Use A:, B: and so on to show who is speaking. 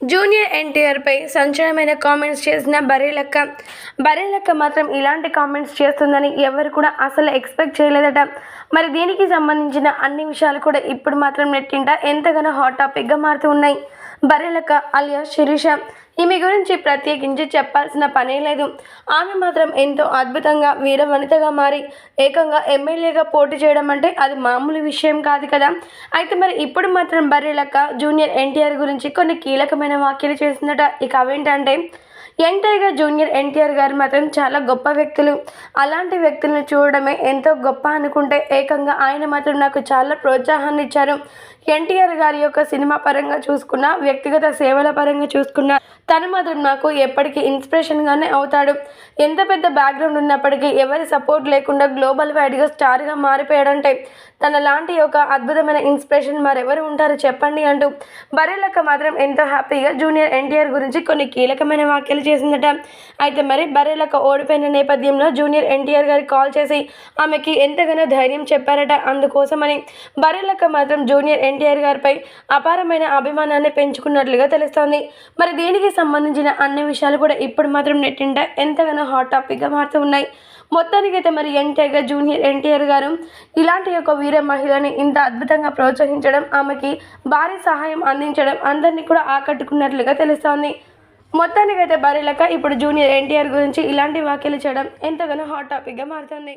A: Junior ఎన్టీఆర్పై సంచలనమైన comments చేసిన బరేలక్క. బరేలక్క మాత్రం ఇలాంటి కామెంట్స్ చేస్తుందని ఎవరు కూడా అసలు ఎక్స్పెక్ట్ చేయలేదట. మరి దీనికి సంబంధించిన అన్ని విషయాలు కూడా ఇప్పుడు మాత్రం నెట్టింట ఎంతగానో హాట్ టాపిక్గా మారుతూ ఉన్నాయి. బరేలక్క అలియా శిరీష ఈమె గురించి ప్రత్యేకించి చెప్పాల్సిన పనే లేదు. ఆమె మాత్రం ఎంతో అద్భుతంగా వీర వనితగా మారి ఏకంగా ఎమ్మెల్యేగా పోటీ చేయడం అంటే అది మామూలు విషయం కాదు కదా. అయితే మరి ఇప్పుడు మాత్రం బర్రెలక్క జూనియర్ ఎన్టీఆర్ గురించి కొన్ని కీలకమైన వ్యాఖ్యలు చేసిందట. ఇక అవేంటంటే యంగ్ టైగర్ జూనియర్ ఎన్టీఆర్ గారు మాత్రం చాలా గొప్ప వ్యక్తులు. అలాంటి వ్యక్తులను చూడడమే ఎంతో గొప్ప అనుకుంటే ఏకంగా ఆయన మాత్రం నాకు చాలా ప్రోత్సాహాన్ని ఇచ్చారు. ఎన్టీఆర్ గారి యొక్క సినిమా పరంగా చూసుకున్న వ్యక్తిగత సేవల పరంగా చూసుకున్న తను మాత్రం నాకు ఎప్పటికీ ఇన్స్పిరేషన్గానే అవుతాడు. ఎంత పెద్ద బ్యాక్గ్రౌండ్ ఉన్నప్పటికీ ఎవరి సపోర్ట్ లేకుండా గ్లోబల్ వైడ్గా స్టార్గా మారిపోయాడంటే తన లాంటి ఒక అద్భుతమైన ఇన్స్పిరేషన్ మరెవరు ఉంటారు చెప్పండి అంటూ. బరేలక్క మాత్రం ఎంతో హ్యాపీగా జూనియర్ ఎన్టీఆర్ గురించి కొన్ని కీలకమైన వాక్యాలు చేసిందట. అయితే మరి బర్రెలకు ఓడిపోయిన నేపథ్యంలో జూనియర్ ఎన్టీఆర్ గారికి కాల్ చేసి ఆమెకి ఎంతగానో ధైర్యం చెప్పారట. అందుకోసమని బర్రెలకు మాత్రం జూనియర్ ఎన్టీఆర్ గారిపై అపారమైన అభిమానాన్ని పెంచుకున్నట్లుగా తెలుస్తోంది. మరి దీనికి సంబంధించిన అన్ని విషయాలు కూడా ఇప్పుడు మాత్రం నెట్టింట ఎంతగానో హాట్ టాపిక్గా మారుతూ ఉన్నాయి. మొత్తానికైతే మరి ఎన్టీఆర్ గారు జూనియర్ ఎన్టీఆర్ గారు ఇలాంటి ఒక వీర మహిళని ఇంత అద్భుతంగా ప్రోత్సహించడం ఆమెకి భారీ సహాయం అందించడం అందరినీ కూడా ఆకట్టుకున్నట్లుగా తెలుస్తోంది. మొత్తానికైతే బరిలక ఇప్పుడు జూనియర్ ఎన్టీఆర్ గురించి ఇలాంటి వ్యాఖ్యలు చేయడం ఎంతగానో హాట్ టాపిక్గా మారుతుంది.